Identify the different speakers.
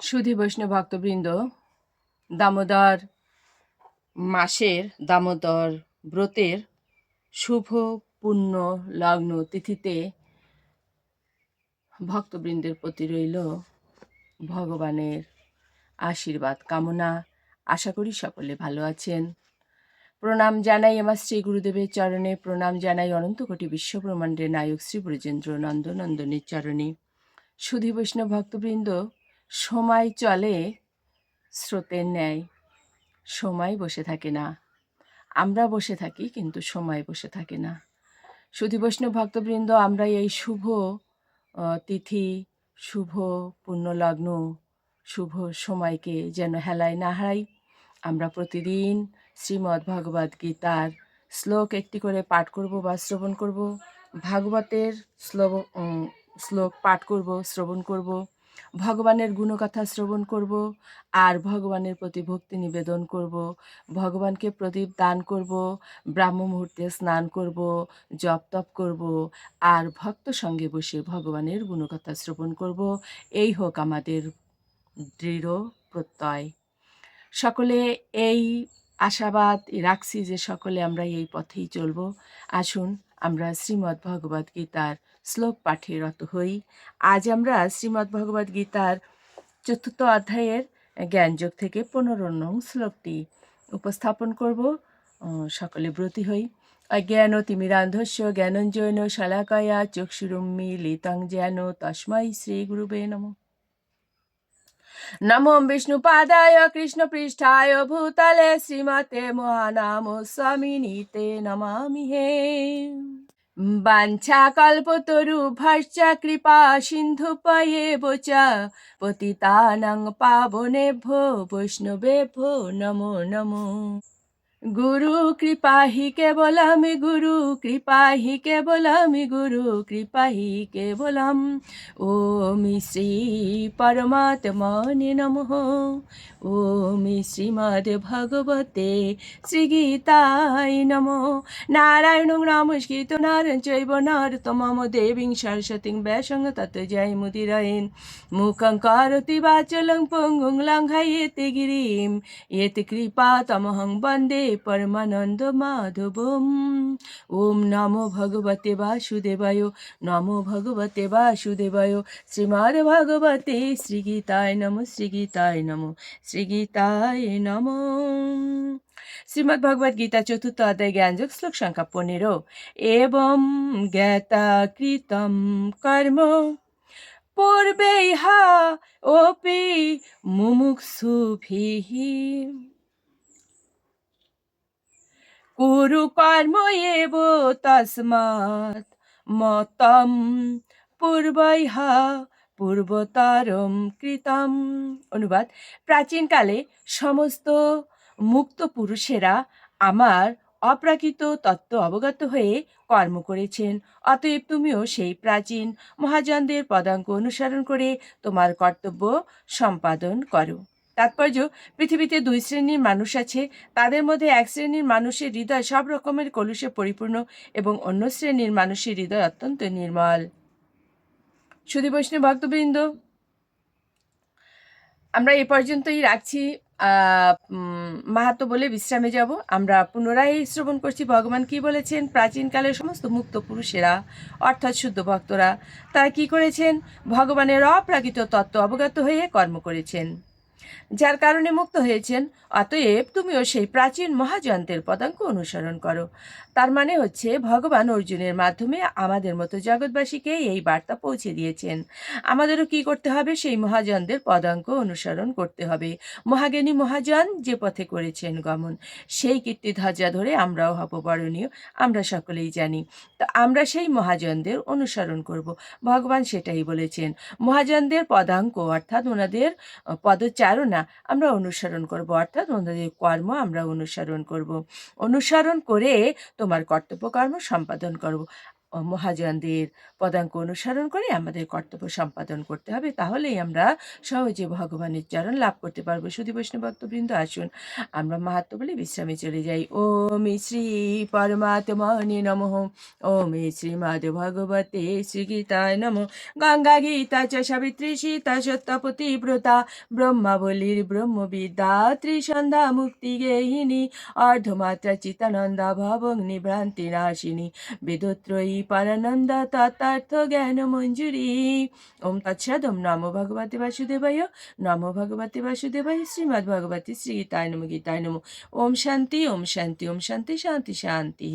Speaker 1: সুধী বৈষ্ণব ভক্তবৃন্দ, দামোদর মাসের, দামোদর ব্রতের শুভ পুণ্য লগ্ন তিথিতে ভক্তবৃন্দের প্রতি রইল ভগবানের আশীর্বাদ কামনা। আশা করি সকলে ভালো আছেন। প্রণাম জানাই আমার শ্রী গুরুদেবের চরণে, প্রণাম জানাই অনন্ত কোটি বিশ্বব্রহ্মাণ্ডের নায়ক শ্রী ব্রজেন্দ্র নন্দনন্দনের চরণে। সুধী বৈষ্ণব ভক্তবৃন্দ সময় চলে, স্রোতের ন্যায়। সময় বসে থাকে না। আমরা বসে থাকি কিন্তু সময় বসে থাকে না। সুধী বৈষ্ণব ভক্তবৃন্দ, আমরা এই শুভ তিথি, শুভ পুণ্যলগ্ন শুভ সময়কে যেন হেলায় না হারাই, আমরা প্রতিদিন শ্রীমদ্ ভগবদ গীতার শ্লোক একটি করে পাঠ করব বা শ্রবণ করব, ভাগবতের শ্লোক শ্লোক পাঠ করব, শ্রবণ করব ভগবানের গুণকথা শ্রবণ করব আর ভগবানের প্রতি ভক্তি নিবেদন করব। ভগবানকে প্রদীপ দান করব, ব্রাহ্ম মুহূর্তে স্নান করব, জপ তপ করব আর ভক্ত সঙ্গে বসে ভগবানের গুণকথা শ্রবণ করব। এই হোক আমাদের দৃঢ় প্রত্যয়। সকলে এই আশাবাদ রাখছি যে সকলে আমরা এই পথেই চলব। আসুন আমরা শ্রীমদ্ ভগবদ গীতার শ্লোক পাঠে রত হই। আজ আমরা শ্রীমদ্ ভগবদ গীতার চতুর্থ অধ্যায়ের জ্ঞানযোগ থেকে পনেরো নং শ্লোকটি উপস্থাপন করব। সকলে ব্রতী হই। অজ্ঞান তিমিরান্ধস্য জ্ঞানঞ্জয়ন শলাকয়া চক্ষুরুম্মি লিতং তস্मै শ্রী গুরুবে নমঃ। নমো বিষ্ণুপাদায় কৃষ্ণপৃষ্ঠায় ভূতলে শ্রীমতে মহানাম স্বামিনীতে নমামি হে বাঞ্ছা কল্পতরু ভশ্চ কৃপা সিন্ধু পয়ে চ পতিতানং পাবনেভ্যো বৈষ্ণবেভ্যো নমো নমো গুরু কৃপা হি কেবলম, গুরু কৃপা হি কেবলম, গুরু কৃপা হি কেবলম। ওম শ্রী পরমাত্মনে নমঃ। ওম শ্রীমদ্ ভগবতে শ্রীগীতায় নম। নারায়ণ নমস্কৃত নারায়ণ চৈব নরতমম দেবীং সরস্বতীং ব্যাসং তত জয় মুদিরায়ণ মুখং করতি বাচলং পঙ্গুং লঙ্ঘয়েতে গিরিম। এতে কৃপা তমহং বন্দে পরমানন্দ মাধবম ওম নমো ভগবতে বাসুদেবায় নমো ভগবতে বাসুদেবায় শ্রীমদ্ ভগবতে শ্রীগীতায় নম শ্রীগীতায় নম শ্রীগীতায় নম শ্রীমদ্ ভগবদ গীতা চতুর্থ অধ্যায় জ্ঞানযোগ শ্লোক সংখ্যা পনেরো এবং জ্ঞাতা কৃতম কর্ম পূর্বে ইহা ওপি মুমুক্ষুভিঃ কুরু কর্ম এব মতম পূর্বইহা পূর্বতরম কৃতম। অনুবাদ। প্রাচীনকালে সমস্ত মুক্ত পুরুষেরা আমার অপ্রাকৃত তত্ত্ব অবগত হয়ে কর্ম করেছেন। অতএব তুমিও সেই প্রাচীন মহাজনদের পদাঙ্ক অনুসরণ করে তোমার কর্তব্য সম্পাদন করো। তাৎপর্য, পৃথিবীতে দুই শ্রেণির মানুষ আছে। তাদের মধ্যে এক শ্রেণির মানুষের হৃদয় সব রকমের কলুষে পরিপূর্ণ এবং অন্য শ্রেণির মানুষের হৃদয় অত্যন্ত নির্মল। সুধী বৈষ্ণব ভক্তবৃন্দ, আমরা এ পর্যন্তই রাখছি। মাহাত্ম্য বলে বিশ্রামে যাব। আমরা পুনরায় শ্রবণ করছি ভগবান কি বলেছেন? প্রাচীনকালের সমস্ত মুক্ত পুরুষেরা, অর্থাৎ শুদ্ধ ভক্তরা, তারা কি করেছেন? ভগবানের অপ্রাকৃত তত্ত্ব অবগত হয়ে কর্ম করেছেন। যার কারণে মুক্ত হয়েছেন। অতএব তুমিও সেই প্রাচীন মহাযন্ত্রের পদাঙ্ক অনুসরণ করো। তার মানে হচ্ছে ভগবান অর্জুনের মাধ্যমে আমাদের মতো জগৎবাসীকে এই বার্তা পৌঁছে দিয়েছেন। আমাদেরও কি করতে হবে? সেই মহাজনদের পদাঙ্ক অনুসরণ করতে হবে। মহাজ্ঞানী মহাজন যে পথে করেছেন গমন সেই কীর্তি ধ্বজা ধরে আমরাও হব বরণীয় আমরা সকলেই জানি। তো আমরা সেই মহাজনদের অনুসরণ করব। ভগবান সেটাই বলেছেন। মহাজনদের পদাঙ্ক অর্থাৎ ওনাদের আহ, পদচারণা আমরা অনুসরণ করব, অর্থাৎ অন্যদের কর্ম আমরা অনুসরণ করব। অনুসরণ করে তোমার কর্তব্য কর্ম সম্পাদন করব। মহাজনদের পদাঙ্ক অনুসরণ করে আমাদের কর্তব্য সম্পাদন করতে হবে। তাহলেই আমরা সহজে ভগবানের চরণ লাভ করতে পারব। শুধু বৈষ্ণবত্ববৃন্দ আসুন আমরা মাহাত্ম বলে বিশ্রামে চলে যাই। ওম শ্রী পরমাত্মনে নমঃ। ওম শ্রীমদ ভগবতে শ্রীগীতায় নম। গঙ্গা গীতা চ সাবিত্রী সীতা সত্যপতি ব্রতা ব্রহ্মাবলীর ব্রহ্মবিদ্যা ত্রিসন্ধ্যা মুক্তি গেহিনী অর্ধমাত্রা চিতানন্দা ভবং নিভ্রান্তি নাশিনী। বেদত্রয়ী পরানন্দা তথার্থ জ্ঞান মঞ্জুরি ওম তৎসদ ওম নমো ভগবতে বাসুদেবায় নমো ভগবতে বাসুদেবায় শ্রীমদ্ ভগবতী শ্রী গীতায় নম গীতায় নম ওম শান্তি ওম শান্তি ওম শান্তি শান্তি শান্তি